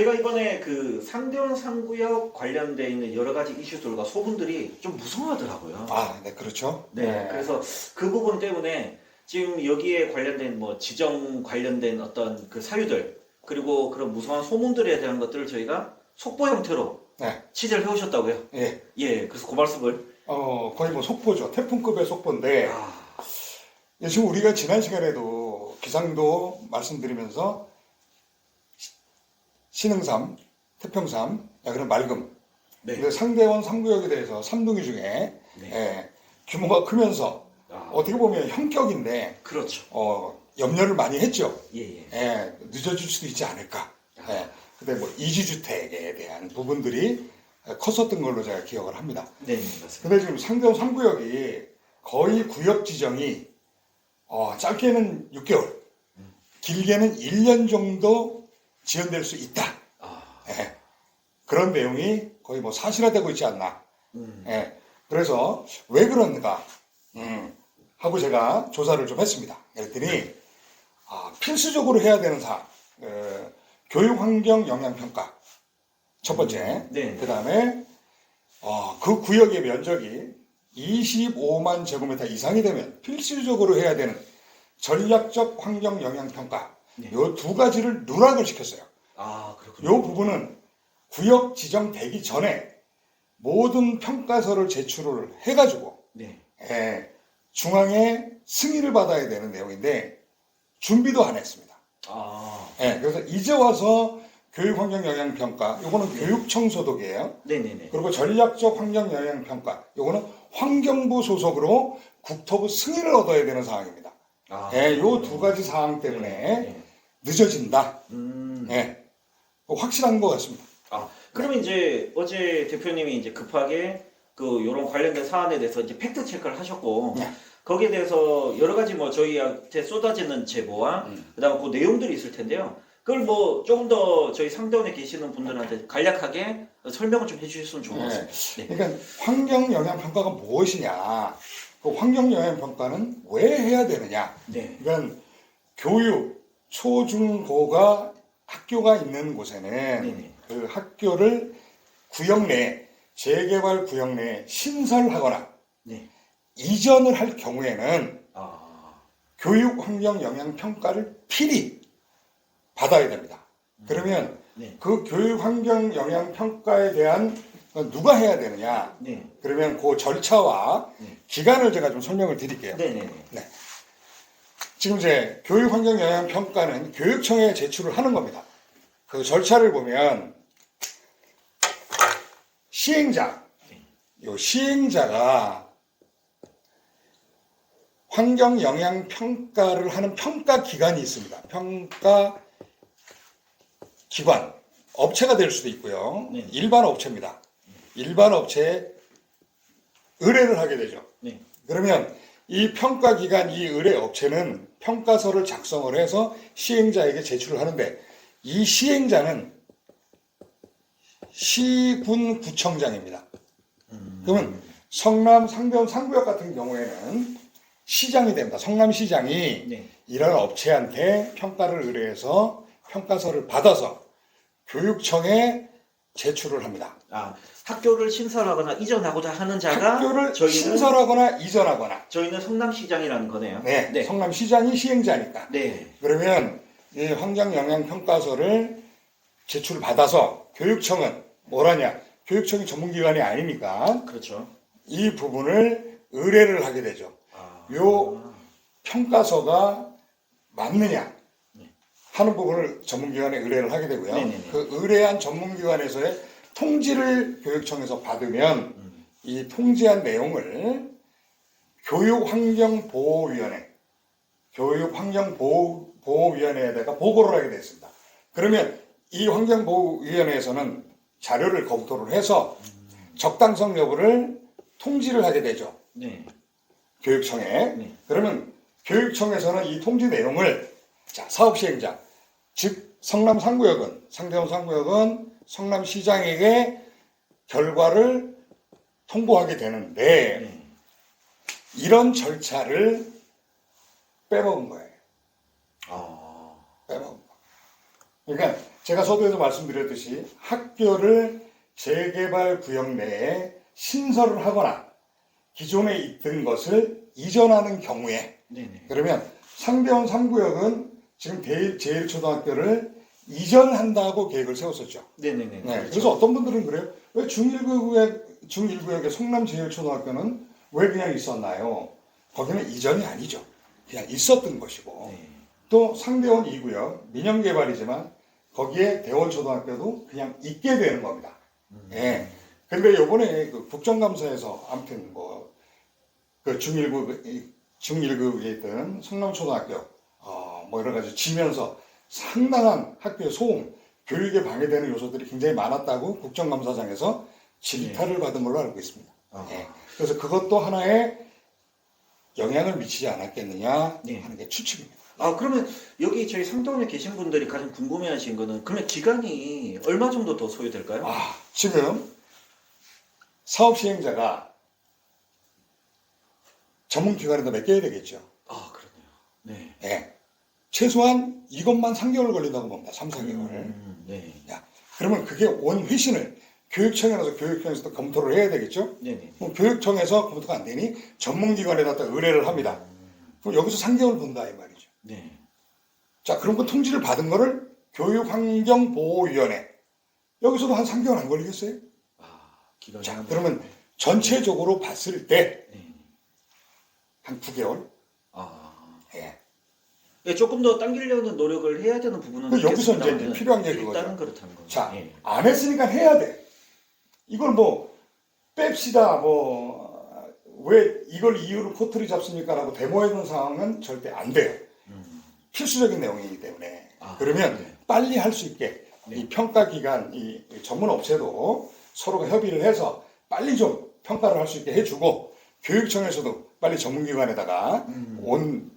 저희가 이번에 그 상대원 상구역 관련돼 있는 여러 가지 이슈들과 소문들이 좀 무성하더라고요. 아, 네, 그렇죠. 네, 그래서 그 부분 때문에 지금 여기에 관련된 뭐 지정 관련된 어떤 그 사유들 그리고 그런 무성한 소문들에 대한 것들을 저희가 속보 형태로 네. 취재를 해오셨다고요. 예, 예, 그래서 그 말씀을 어, 거의 뭐 속보죠. 태풍급의 속보인데, 아, 예, 지금 우리가 지난 시간에도 기상도 말씀드리면서 시- 신흥삼, 태평삼, 야, 그런 맑음. 네, 근데 상대원 3구역에 대해서 삼둥이 중에 네, 예, 규모가 크면서 아, 어떻게 보면 형격인데 그렇죠. 어, 염려를 많이 했죠. 예, 예. 예, 늦어질 수도 있지 않을까. 예, 근데 뭐 이지주택에 대한 부분들이 컸었던 걸로 제가 기억을 합니다. 네, 네, 맞습니다. 근데 지금 상대원 3구역이 거의 구역 지정이 어, 짧게는 6개월, 길게는 1년 정도 지연될 수 있다. 아, 예, 그런 내용이 거의 뭐 사실화되고 있지 않나. 음, 예, 그래서 왜 그런가 음, 하고 제가 조사를 좀 했습니다. 그랬더니 아, 필수적으로 해야 되는 사항, 어, 교육 환경 영향 평가 첫 번째. 네. 그 다음에 어, 그 구역의 면적이 25만 제곱미터 이상이 되면 필수적으로 해야 되는 전략적 환경 영향 평가 네. 요두 가지를 누락을 시켰어요. 아, 그렇군요. 요 부분은 구역 지정 되기 전에 모든 평가서를 제출을 해가지고 네, 예, 중앙에 승인을 받아야 되는 내용인데 준비도 안 했습니다. 아, 예, 그래서 이제 와서 교육 환경 영향 평가 요거는 교육청 소속이에요. 네, 네, 네. 그리고 전략적 환경 영향 평가 요거는 환경부 소속으로 국토부 승인을 얻어야 되는 사항입니다. 아, 예, 요두 가지 사항 때문에 네. 늦어진다. 음. 예, 확실한 것 같습니다. 아, 그러면 이제 어제 대표님이 이제 급하게 그 요런 관련된 사안에 대해서 이제 팩트 체크를 하셨고 네. 거기에 대해서 여러 가지 뭐 저희한테 쏟아지는 제보와 음. 그다음 그 내용들이 있을 텐데요. 그걸 뭐 조금 더 저희 상대원에 계시는 분들한테 간략하게 설명을 좀 해주셨으면 좋을 것 네. 같습니다. 네. 그러니까 환경 영향 평가가 무엇이냐? 그 환경 영향 평가는 왜 해야 되느냐? 네. 그러니까 교육 초중고가 학교가 있는 곳에는 네네. 그 학교를 구역 내 재개발 구역 내에 신설하거나 네. 이전을 할 경우에는 아, 교육 환경 영향 평가를 필히 받아야 됩니다. 그러면 네. 그 교육 환경 영향 평가에 대한 누가 해야 되느냐? 네. 그러면 그 절차와 네. 기간을 제가 좀 설명을 드릴게요. 네, 네, 네. 지금 이제 교육 환경 영향 평가는 교육청에 제출을 하는 겁니다. 그 절차를 보면 시행자, 요 시행자가 환경 영향 평가를 하는 평가 기관이 있습니다. 평가 기관, 업체가 될 수도 있고요. 네. 일반 업체입니다. 일반 업체에 의뢰를 하게 되죠. 네. 그러면 이 평가 기관 이 의뢰 업체는 평가서를 작성을 해서 시행자에게 제출을 하는데 이 시행자는 시군 구청장입니다. 그러면 성남 상병 상구역 같은 경우에는 시장이 됩니다. 성남시장이 네. 이런 업체한테 평가를 의뢰해서 평가서를 받아서 교육청에 제출을 합니다. 아, 학교를 신설하거나 이전하고자 하는 자가 학교를 저희는 신설하거나 이전하거나 저희는 성남시장이라는 거네요. 네, 네. 성남시장이 시행자니까 네. 그러면 이 환경 영향 평가서를 제출을 받아서 교육청은 뭐라냐? 교육청이 전문기관이 아니니까 그렇죠. 이 부분을 의뢰를 하게 되죠. 아, 요 평가서가 맞느냐 네. 하는 부분을 전문기관에 의뢰를 하게 되고요. 네네네. 그 의뢰한 전문기관에서의 통지를 교육청에서 받으면 음. 이 통지한 내용을 교육환경보호위원회, 교육환경보호위원회에다가 보고를 하게 됐습니다. 그러면 이 환경보호위원회에서는 자료를 검토를 해서 적당성 여부를 통지를 하게 되죠. 네. 교육청에. 네. 그러면 교육청에서는 이 통지 내용을 자, 사업 시행자, 즉 성남 상구역은 상대원 상구역은 성남시장에게 결과를 통보하게 되는데 네. 이런 절차를 빼먹은 거예요. 아, 빼먹은 거. 그러니까 제가 서두에서 말씀드렸듯이 학교를 재개발 구역 내에 신설을 하거나 기존에 있던 것을 이전하는 경우에 네네. 그러면 상대원 3구역은 지금 대- 제1초등학교를 이전한다고 계획을 세웠었죠. 네네네. 네, 그래서 어떤 분들은 그래요. 왜 중1구역, 중1구역의 성남 제1초등학교는 왜 그냥 있었나요? 거기는 이전이 아니죠. 그냥 있었던 것이고. 네. 또 상대원 2구역, 민영개발이지만 거기에 대원초등학교도 그냥 있게 되는 겁니다. 예. 근데 요번에 그 국정감사에서 아무튼 뭐, 그 중1구, 중1구에 있던 성남초등학교, 어, 뭐 여러 가지 지면서 상당한 학교의 소음, 교육에 방해되는 요소들이 굉장히 많았다고 국정감사장에서 질타를 받은 걸로 알고 있습니다. 아. 예. 그래서 그것도 하나의 영향을 미치지 않았겠느냐 네. 하는 게 추측입니다. 아 그러면 여기 저희 상도원에 계신 분들이 가장 궁금해하신 거는 그러면 기간이 얼마 정도 더 소요될까요? 아, 지금 사업 시행자가 전문 기관에다 맡겨야 되겠죠. 아, 그러네요. 네. 예. 최소한 이것만 3개월 걸린다고 봅니다. 3, 4개월. 음, 네. 야, 그러면 그게 원 회신을 교육청에서 교육청에서도 검토를 해야 되겠죠. 네 네. 그럼 교육청에서 검토가 안 되니 전문기관에다 또 의뢰를 합니다. 그럼 여기서 3개월 본다 이 말이죠. 네. 자, 그럼 그 통지를 받은 거를 교육환경보호위원회 여기서도 한 3개월 안 걸리겠어요? 아 기간이 자, 한- 그러면 전체적으로 봤을 때한 네. 9개월? 아 예. 예, 조금 더 당기려는 노력을 해야 되는 부분은 그 여기서 이제 필요한 게 그거죠. 일단은 그렇다는 거죠. 자, 예. 안 했으니까 해야 돼. 이걸 뭐 뺍시다 뭐 왜 이걸 이유로 코트를 잡습니까라고 데모해놓은 상황은 절대 안 돼요. 음. 필수적인 내용이기 때문에 아, 그러면 네. 빨리 할 수 있게 네. 이 평가 기관 이 전문 업체도 서로가 협의를 해서 빨리 좀 평가를 할 수 있게 해주고 교육청에서도 빨리 전문기관에다가 음. 온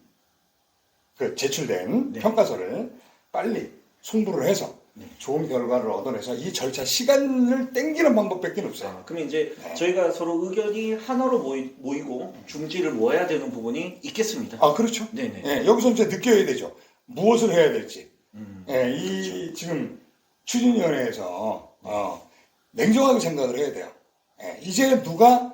그 제출된 네. 평가서를 빨리 송부를 해서 네. 좋은 결과를 얻어내서 이 절차 시간을 땡기는 방법밖에 없어요. 아, 그러면 이제 네. 저희가 서로 의견이 하나로 모이, 모이 고 중지를 모아야 되는 부분이 있겠습니다. 아 그렇죠. 네네. 예, 여기서 이제 느껴야 되죠. 무엇을 해야 될지. 음. 예, 이 지금 추진위원회에서 어, 냉정하게 생각을 해야 돼요. 예, 이제 누가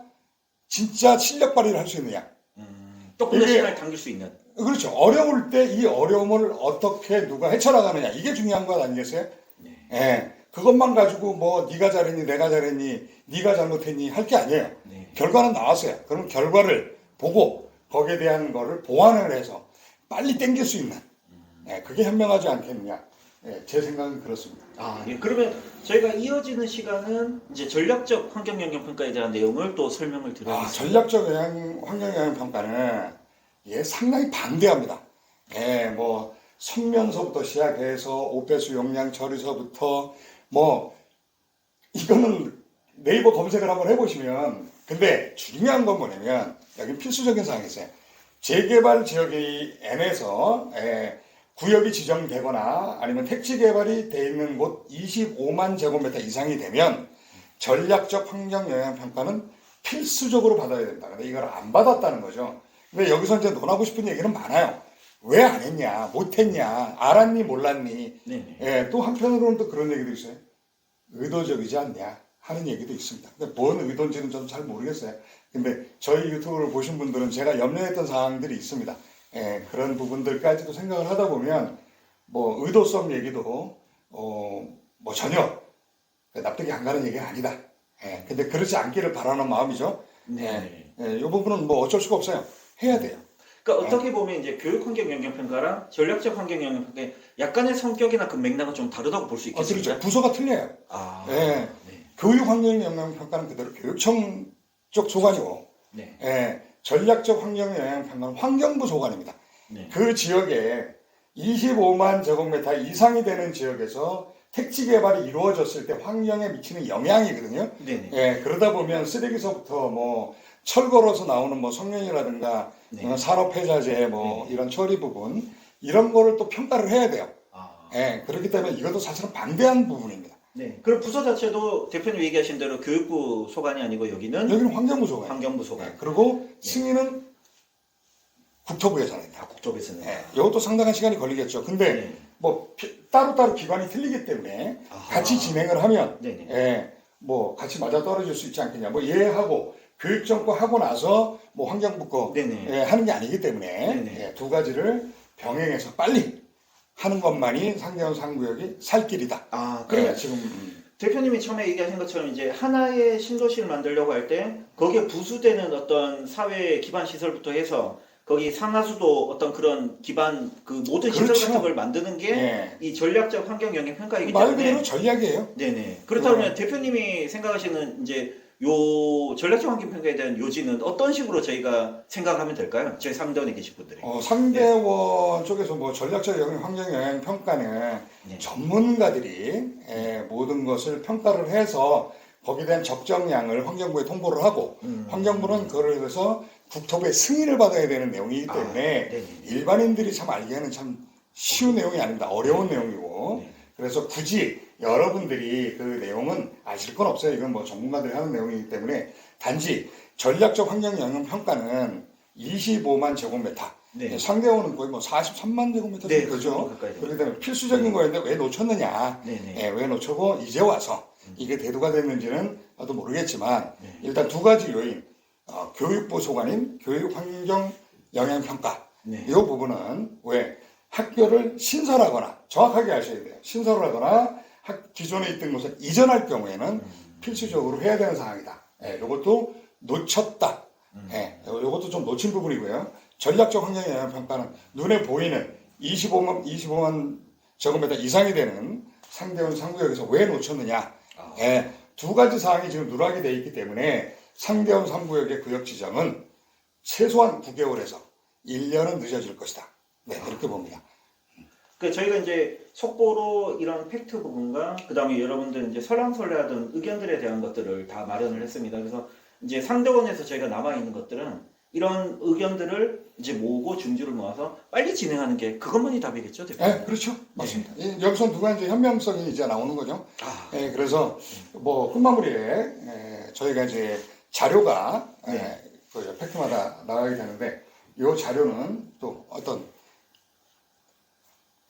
진짜 실력 발휘를 할 수 있느냐. 음. 이게- 시간을 당길 수 있는. 그렇죠. 어려울 때 이 어려움을 어떻게 누가 헤쳐나가느냐. 이게 중요한 것 아니겠어요? 네. 예, 그것만 가지고 뭐 네가 잘했니, 내가 잘했니, 네가 잘못했니 할 게 아니에요. 네. 결과는 나왔어요. 그럼 결과를 보고 거기에 대한 거를 보완을 해서 빨리 땡길 수 있는 예, 그게 현명하지 않겠느냐. 예, 제 생각은 그렇습니다. 아, 예. 그러면 저희가 이어지는 시간은 이제 전략적 환경 영향 평가에 대한 내용을 또 설명을 아, 드려야겠습니다. 전략적 영향, 환경 영향 평가는 예, 상당히 반대합니다. 예, 뭐 성면서부터 시작해서 오배수 용량 처리서부터 뭐 이거는 네이버 검색을 한번 해보시면 근데 중요한 건 뭐냐면 여기 필수적인 사항이 있어요. 재개발 지역의 N에서 예, 구역이 지정되거나 아니면 택지 개발이 돼 있는 곳 25만 제곱미터 이상이 되면 전략적 환경 영향 평가는 필수적으로 받아야 된다. 근데 이걸 안 받았다는 거죠. 근데 여기서 이제 논하고 싶은 얘기는 많아요. 왜 안 했냐, 못 했냐, 알았니, 몰랐니. 네네. 예, 또 한편으로는 또 그런 얘기도 있어요. 의도적이지 않냐 하는 얘기도 있습니다. 근데 뭔 의도인지는 저도 잘 모르겠어요. 근데 저희 유튜브를 보신 분들은 제가 염려했던 사항들이 있습니다. 예, 그런 부분들까지도 생각을 하다 보면 뭐 의도성 얘기도 어, 뭐 전혀 납득이 안 가는 얘기는 아니다. 예, 근데 그렇지 않기를 바라는 마음이죠. 네. 예, 이 부분은 뭐 어쩔 수가 없어요. 해야 돼요. 그러니까 어떻게 보면 이제 교육 환경 영향 평가랑 전략적 환경 영향 평가의 약간의 성격이나 그 맥락은 좀 다르다고 볼수 아, 있겠습니다. 그렇죠. 부서가 틀려요. 아, 예. 네. 교육 환경 영향 평가는 그대로 교육청 쪽 소관이고 네. 예, 전략적 환경 영향 평가는 환경부 소관입니다. 네. 그 지역에 25만 제곱미터 이상이 되는 지역에서 택지 개발이 이루어졌을 때 환경에 미치는 영향이거든요. 네네. 예, 그러다 보면 쓰레기서부터 뭐 철거로서 나오는 뭐 성면이라든가 네. 어, 산업 폐자재 뭐 이런 처리 부분 이런 거를 또 평가를 해야 돼요. 아, 예, 그렇기 때문에 이것도 사실은 반대한 부분입니다. 네. 그럼 부서 자체도 대표님 얘기하신 대로 교육부 소관이 아니고 여기는 여기는 환경부 소관. 환경부 소관. 예, 그리고 승인은 국토부에서 합니다. 다 국토부에서는. 예, 이것도 상당한 시간이 걸리겠죠. 근데 네. 뭐 피- 따로 따로 기관이 틀리기 때문에 아하. 같이 진행을 하면 네네. 예, 뭐 같이 맞아 떨어질 수 있지 않겠냐. 뭐 얘하고 교육정보 하고 나서 뭐 환경부 거 네네. 예, 하는 게 아니기 때문에. 예, 두 가지를 병행해서 빨리 하는 것만이 상대원 상구역이 살 길이다. 아, 그래 그러면 지금 음, 대표님이 처음에 얘기하신 것처럼 이제 하나의 신도시를 만들려고 할 때 거기에 부수되는 어떤 사회 기반 시설부터 해서 거기 상하수도 어떤 그런 기반 그 모든 시설 그렇죠. 같은 걸 만드는 게이 예, 전략적 환경 영향 평가이기 말 때문에 그대로 전략이에요. 네네. 그렇다면 대표님이 생각하시는 이제 요 전략적 환경 평가에 대한 요지는 어떤 식으로 저희가 생각하면 될까요? 저희 상대원에 계신 분들이. 어, 상대원 쪽에서 뭐 전략적 환경 영향 평가는 네. 전문가들이 예, 모든 것을 평가를 해서 거기에 대한 적정량을 환경부에 통보를 하고 음. 환경부는 그걸 위해서 국토부의 승인을 받아야 되는 내용이기 아, 때문에 네네. 일반인들이 참 알기에는 참 쉬운 내용이 아닙니다. 어려운 내용이고 네. 그래서 굳이 여러분들이 그 내용은 아실 건 없어요. 이건 뭐 전문가들이 하는 내용이기 때문에 단지 전략적 환경 영향 평가는 25만 제곱미터 네. 상대원은 거의 뭐 43만 제곱미터 네, 정도 되죠. 가까이 됩니다. 그렇기 때문에 필수적인 거였는데 왜 놓쳤느냐? 네네. 예, 왜 놓쳤고 이제 와서 이게 대두가 됐는지는 나도 모르겠지만 네. 일단 두 가지 요인 어, 교육부 소관인 교육환경 영향평가 네. 이 부분은 왜 학교를 신설하거나 정확하게 아셔야 돼요. 신설하거나 학, 기존에 있던 곳을 이전할 경우에는 음. 필수적으로 해야 되는 사항이다. 예, 이것도 놓쳤다. 음. 예, 이것도 좀 놓친 부분이고요. 전략적 환경 영향 평가는 눈에 보이는 25만 25만 제곱미터 이상이 되는 상대원 상구역에서 왜 놓쳤느냐? 아. 예, 두 가지 사항이 지금 누락이 돼 있기 때문에 상대원 3구역의 구역 지정은 최소한 9개월에서 1년은 늦어질 것이다. 네, 그렇게 봅니다. 그 저희가 이제 속보로 이런 팩트 부분과 그 다음에 여러분들 이제 설랑설레하던 의견들에 대한 것들을 다 마련을 했습니다. 그래서 이제 상대원에서 저희가 남아 있는 것들은 이런 의견들을 이제 모으고 중주를 모아서 빨리 진행하는 게 그것만이 답이겠죠, 대표님. 예, 그렇죠. 맞습니다. 이- 여기서 누가 이제 현명성이 이제 나오는 거죠. 아, 예, 그래서 뭐 끝마무리에 예, 저희가 이제 자료가 예, 네. 그 팩트마다 나가게 되는데 이 자료는 또 어떤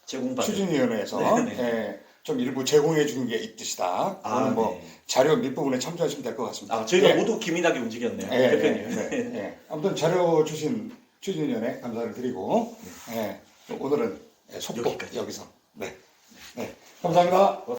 제공받은. 추진위원회에서 네, 네. 예, 좀 일부 제공해 주는 게 있듯이다. 아, 뭐 네. 자료 밑부분에 참조하시면 될 것 같습니다. 아, 저희가 예, 모두 기민하게 움직였네요, 예, 대표님. 예, 네, 예. 아무튼 자료 주신 추진위원회 감사를 드리고 예, 오늘은 예, 속보 여기까지. 여기서 네, 네, 감사합니다.